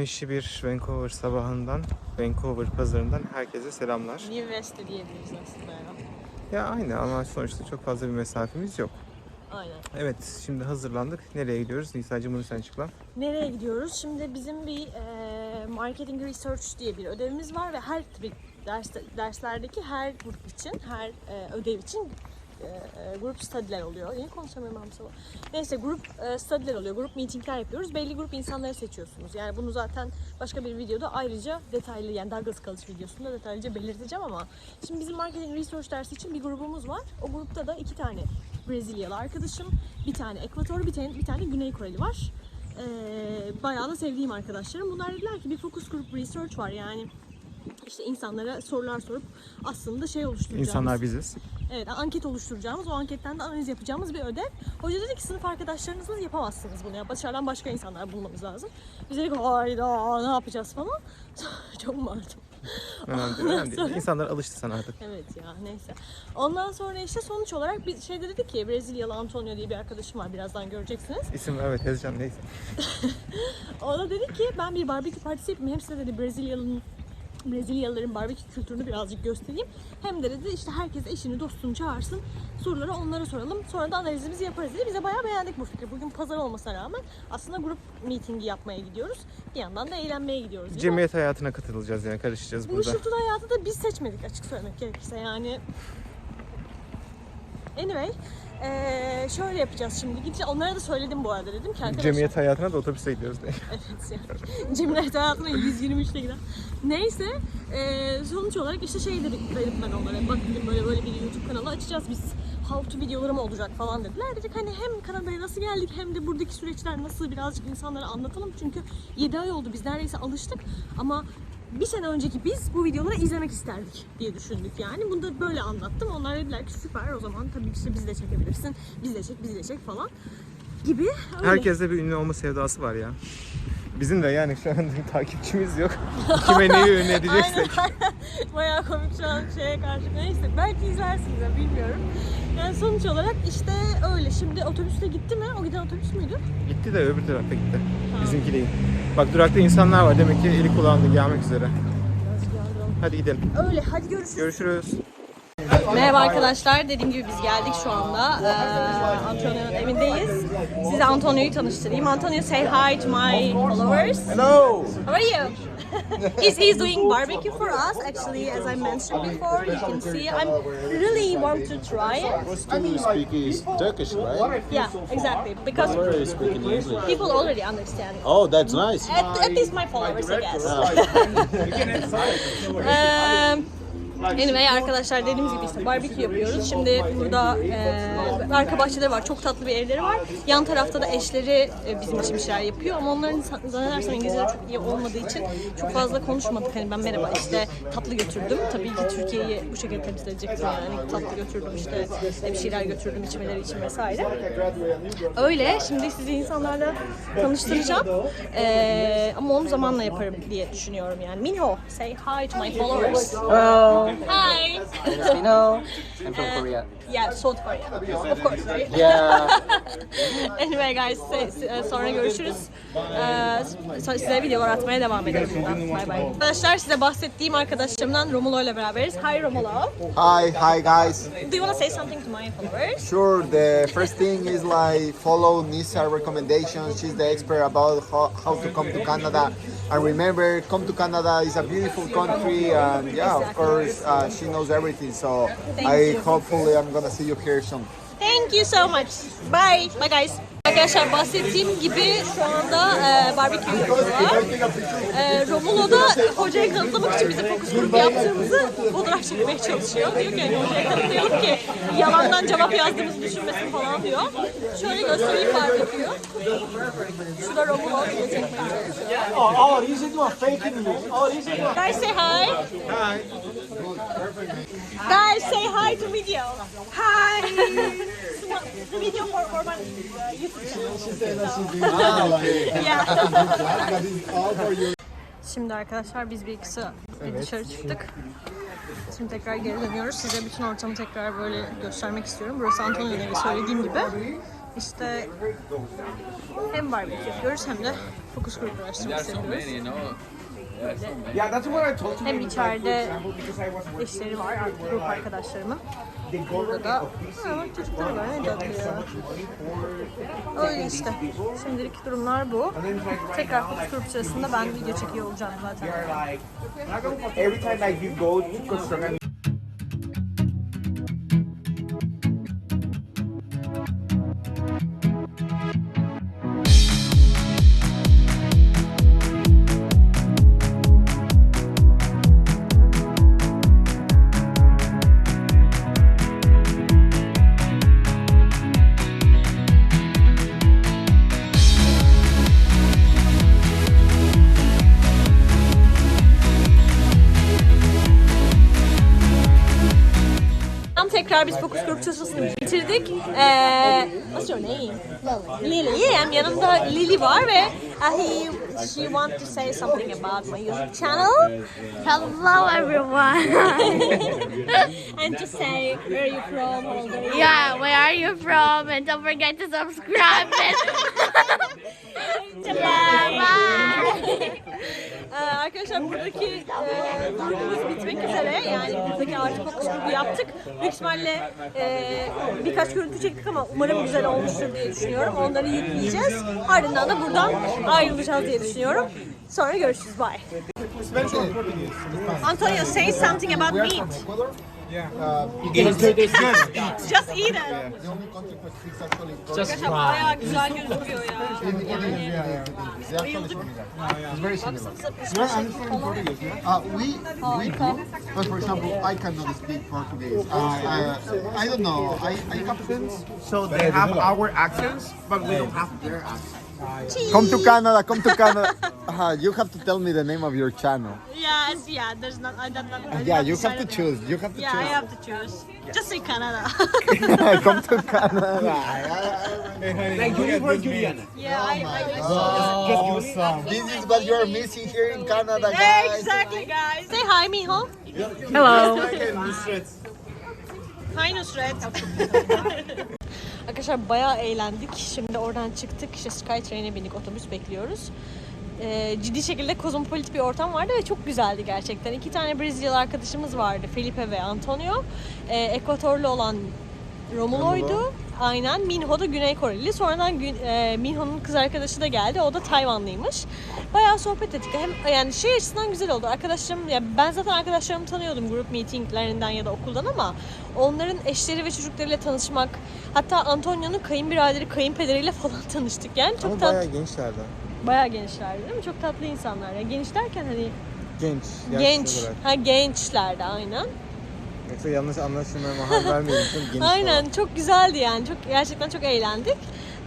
güneşli bir Vancouver sabahından, Vancouver pazarından herkese selamlar. New West'te diyebiliriz aslında ya. Ya aynı ama sonuçta çok fazla bir mesafemiz yok. Aynen. Evet, şimdi hazırlandık. Nereye gidiyoruz? Nisa'cığım bunu sen açıkla. Nereye gidiyoruz? Şimdi bizim bir e, marketing research diye bir ödevimiz var ve her bir ders, derslerdeki her grup için, her e, ödev için e, e, grup study'ler oluyor. Niye konuşamıyorum ben sabah? Neyse grup e, study'ler oluyor. Grup meetingler yapıyoruz. Belli grup insanları seçiyorsunuz. Yani bunu zaten başka bir videoda ayrıca detaylı yani Douglas College videosunda detaylıca belirteceğim ama şimdi bizim marketing research dersi için bir grubumuz var. O grupta da iki tane Brezilyalı arkadaşım, bir tane Ekvator, bir tane, bir tane Güney Koreli var. Ee, bayağı da sevdiğim arkadaşlarım. Bunlar dediler ki bir focus group research var yani işte insanlara sorular sorup aslında şey oluşturacağımız. İnsanlar biziz. Evet, anket oluşturacağımız, o anketten de analiz yapacağımız bir ödev. Hoca dedi ki sınıf arkadaşlarınızla yapamazsınız bunu. Yani dışarıdan başka insanlar bulmamız lazım. Biz dedik hayda ne yapacağız falan. Çok martım. Önemli değil, önemli değil. İnsanlar alıştı sana artık. Evet ya neyse. Ondan sonra işte sonuç olarak bir şey de dedi ki Brezilyalı Antonio diye bir arkadaşım var birazdan göreceksiniz. İsim evet yazacağım neyse. O da dedi ki ben bir barbekü partisi yapayım. Hem size dedi Brezilyalı'nın Brezilyalıların barbekü kültürünü birazcık göstereyim. Hem de dedi işte herkes eşini dostunu çağırsın. Soruları onlara soralım. Sonra da analizimizi yaparız dedi. Bize bayağı beğendik bu fikri. Bugün pazar olmasına rağmen aslında grup meetingi yapmaya gidiyoruz. Bir yandan da eğlenmeye gidiyoruz. Cemiyet hayatına katılacağız yani karışacağız Bu burada. ışıltılı hayatı da biz seçmedik açık söylemek gerekirse yani. Anyway, eee, şöyle yapacağız şimdi. Gideceğiz. Onlara da söyledim bu arada dedim ki arkadaşlar. Cemiyet hayatına da otobüse gidiyoruz diye. Evet yani. Cemiyet hayatına 123'te giden. Neyse eee, sonuç olarak işte şey dedik dedim ben onlara. Bak dedim böyle böyle bir YouTube kanalı açacağız biz. How to videolarım olacak falan dediler. Dedik hani hem Kanada'ya nasıl geldik hem de buradaki süreçler nasıl birazcık insanlara anlatalım. Çünkü 7 ay oldu biz neredeyse alıştık ama bir sene önceki biz bu videoları izlemek isterdik diye düşündük yani. Bunu da böyle anlattım. Onlar dediler ki süper o zaman tabii işte biz de çekebilirsin. Biz de çek, biz de çek falan gibi. Öyle. Herkeste bir ünlü olma sevdası var ya. Bizim de yani şu an takipçimiz yok. Kime neyi ünlü edeceksek. Aynen. Bayağı komik şu an şeye karşı. Neyse belki izlersiniz ya bilmiyorum. Yani sonuç olarak işte öyle. Şimdi otobüste gitti mi? O giden otobüs müydü? Gitti de öbür tarafta gitti. Bizimki değil. Bak durakta insanlar var demek ki eli kulağında gelmek üzere. Hadi gidelim. Öyle. Hadi görüşürüz. Görüşürüz. Merhaba arkadaşlar. Dediğim gibi biz geldik şu anda. Ee, Antonio'nun evindeyiz. Size Antonio'yu tanıştırayım. Antonio say hi to my followers. Hello. How are you? he's, he's doing barbecue for us. Actually, as I mentioned before, you can see I'm really want to try it. Do you speak is Turkish, right? Yeah, exactly. Because people already understand. Oh, that's nice. At, at least my followers, I guess. um, Anyway arkadaşlar dediğimiz gibi işte barbekü yapıyoruz. Şimdi burada e, arka bahçede var. Çok tatlı bir evleri var. Yan tarafta da eşleri e, bizim için bir şeyler yapıyor. Ama onların zannedersem İngilizceleri çok iyi olmadığı için çok fazla konuşmadık. Hani ben merhaba işte tatlı götürdüm. Tabii ki Türkiye'yi bu şekilde temsil edecektim yani. Tatlı götürdüm işte e, bir şeyler götürdüm içmeleri için vesaire. Öyle. Şimdi sizi insanlarla tanıştıracağım. E, ama onu zamanla yaparım diye düşünüyorum yani. Minho, say hi to my followers. Hello, Hi. you know, I'm from uh, Korea. Yeah, South Korea. Of course, right? Yeah, anyway guys, se- se- sonra görüşürüz. Ee, so- size videolar atmaya devam edelim buradan. Bye bye. Arkadaşlar size bahsettiğim arkadaşlarımdan Romulo ile beraberiz. Hi Romulo. Hi, hi guys. Do you want to say something to my followers? Sure, the first thing is like follow Nisa recommendations. She's the expert about how, how to come to Canada. And remember, come to Canada is a beautiful country, and yeah, of course, uh, she knows everything. So Thank I you. hopefully I'm gonna see you here soon. Thank you so much. Bye. Bye guys. Arkadaşlar bahsettiğim gibi şu anda e, barbekü yapıyorlar. E, Romulo da hocaya kanıtlamak için bize fokus grup yaptığımızı fotoğraf çekmeye çalışıyor. Diyor ki hocaya kanıtlayalım ki yalandan cevap yazdığımızı düşünmesin falan diyor. Şöyle göstereyim barbeküyü. Şu da Romulo çekmeye çalışıyor. Oh, he's into a fake English. Oh, he's into Guys say hi. Hi. Guys say hi to video. Hi. the video for, for my uh, YouTube channel. Yeah. Şimdi arkadaşlar biz bir kısa bir dışarı çıktık. Şimdi tekrar geri dönüyoruz. Size bütün ortamı tekrar böyle göstermek istiyorum. Burası Antonio'nun evi söylediğim gibi. işte hem barbekü yapıyoruz hem de fokus grup araştırması yapıyoruz. Yeah, that's what I told you. Hem içeride eşleri var, artık grup arkadaşlarımın. Burada da ha, bak çocuklar var, ne tatlı ya. Öyle işte. Şimdilik durumlar bu. Tekrar fokus grup ben video çekiyor olacağım zaten. Biz fokus grup çalışmasını bitirdik. Ee, what's your name? Lily. Lily. Yeah, yanımda Lily var ve uh, he, she want to say something about my YouTube channel. Hello everyone. and to say where are you from, how old are you? yeah, where are you from? And don't forget to subscribe. yeah, bye. Ee, arkadaşlar buradaki e, bitmek üzere. Yani buradaki artık fokus grubu yaptık. Büyük ihtimalle e, birkaç görüntü çektik ama umarım güzel olmuştur diye düşünüyorum. Onları yükleyeceğiz. Ardından da buradan ayrılacağız diye düşünüyorum. Sonra görüşürüz. Bye. Antonio, say something about meat. Just eat it. Arkadaşlar bayağı güzel gözüküyor ya. It's very similar. Uh, we we do, but for example, I cannot speak Portuguese. Uh, uh, I don't know. I, I have friends. So they have our accents, but we don't have their accents. Come to Canada. Come to Canada. Uh, you have to tell me the name of your channel. Yes, yeah, there's not, I don't, I Yeah, you have to choose. You have to Yeah, I have to choose. Just say Canada. Come to Canada. Like you for Juliana. yeah, I, I This is what you're missing here in Canada, Yeah, guys. exactly, guys. Say hi, Miho. Hello. Hi, Nusret. Arkadaşlar bayağı eğlendik. Şimdi oradan çıktık. İşte Skytrain'e bindik. Otobüs bekliyoruz. Ee, ciddi şekilde kozmopolit bir ortam vardı ve çok güzeldi gerçekten. İki tane Brezilyalı arkadaşımız vardı. Felipe ve Antonio. Ee, Ekvatorlu olan Romulo'ydu. Aynen. Minho da Güney Koreli. Sonradan e, Minho'nun kız arkadaşı da geldi. O da Tayvanlıymış. Bayağı sohbet ettik. Hem yani şey açısından güzel oldu. Arkadaşlarım ya ben zaten arkadaşlarımı tanıyordum grup meetinglerinden ya da okuldan ama onların eşleri ve çocuklarıyla tanışmak hatta Antonio'nun kayınbiraderi kayınpederiyle falan tanıştık. Yani çok Ama tatlı. bayağı gençlerden. Bayağı gençlerdi değil mi? Çok tatlı insanlar. Ya genç derken hani Genç. genç. olarak. Ha gençlerdi aynen. Yoksa yanlış anlaşılmaya mahal vermeyelim. Çok geniş Aynen falan. çok güzeldi yani. Çok gerçekten çok eğlendik.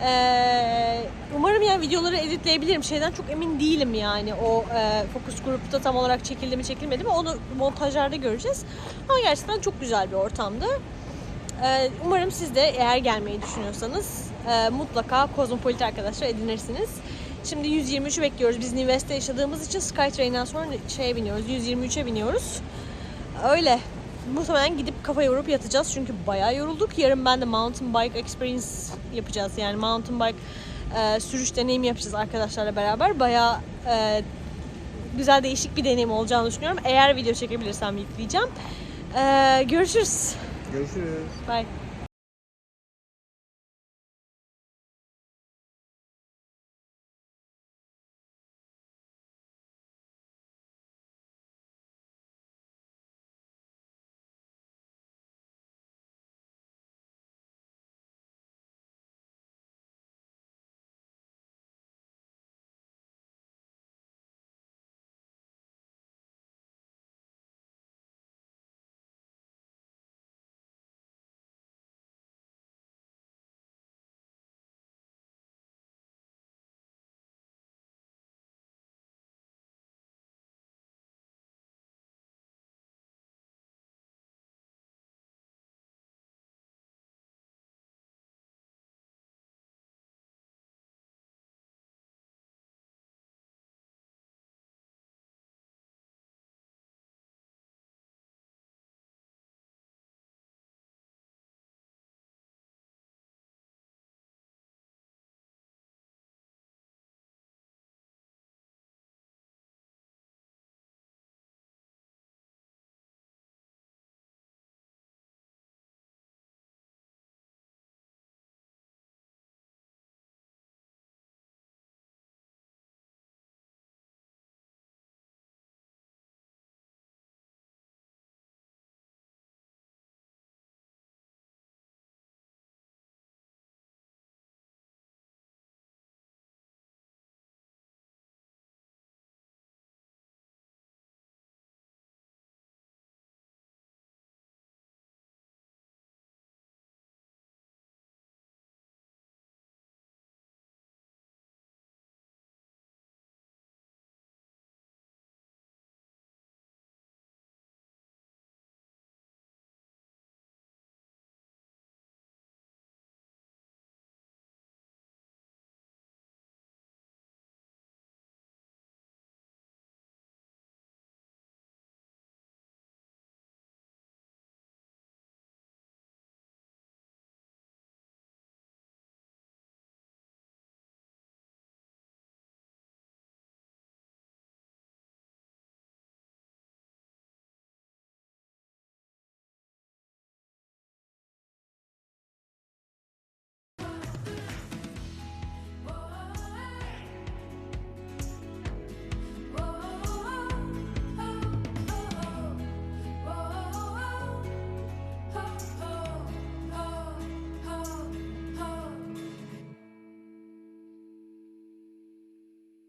Ee, umarım yani videoları editleyebilirim. Şeyden çok emin değilim yani. O e, fokus grupta tam olarak çekildi mi çekilmedi mi onu montajlarda göreceğiz. Ama gerçekten çok güzel bir ortamdı. Ee, umarım siz de eğer gelmeyi düşünüyorsanız e, mutlaka Kozmopolit arkadaşlar edinirsiniz. Şimdi 123'ü bekliyoruz. Biz New West'te yaşadığımız için Skytrain'den sonra şeye biniyoruz. 123'e biniyoruz. Öyle. Muhtemelen gidip kafa yorup yatacağız çünkü bayağı yorulduk. Yarın ben de mountain bike experience yapacağız. Yani mountain bike e, sürüş deneyimi yapacağız arkadaşlarla beraber. Bayağı e, güzel değişik bir deneyim olacağını düşünüyorum. Eğer video çekebilirsem yükleyeceğim. E, görüşürüz. Görüşürüz. Bye.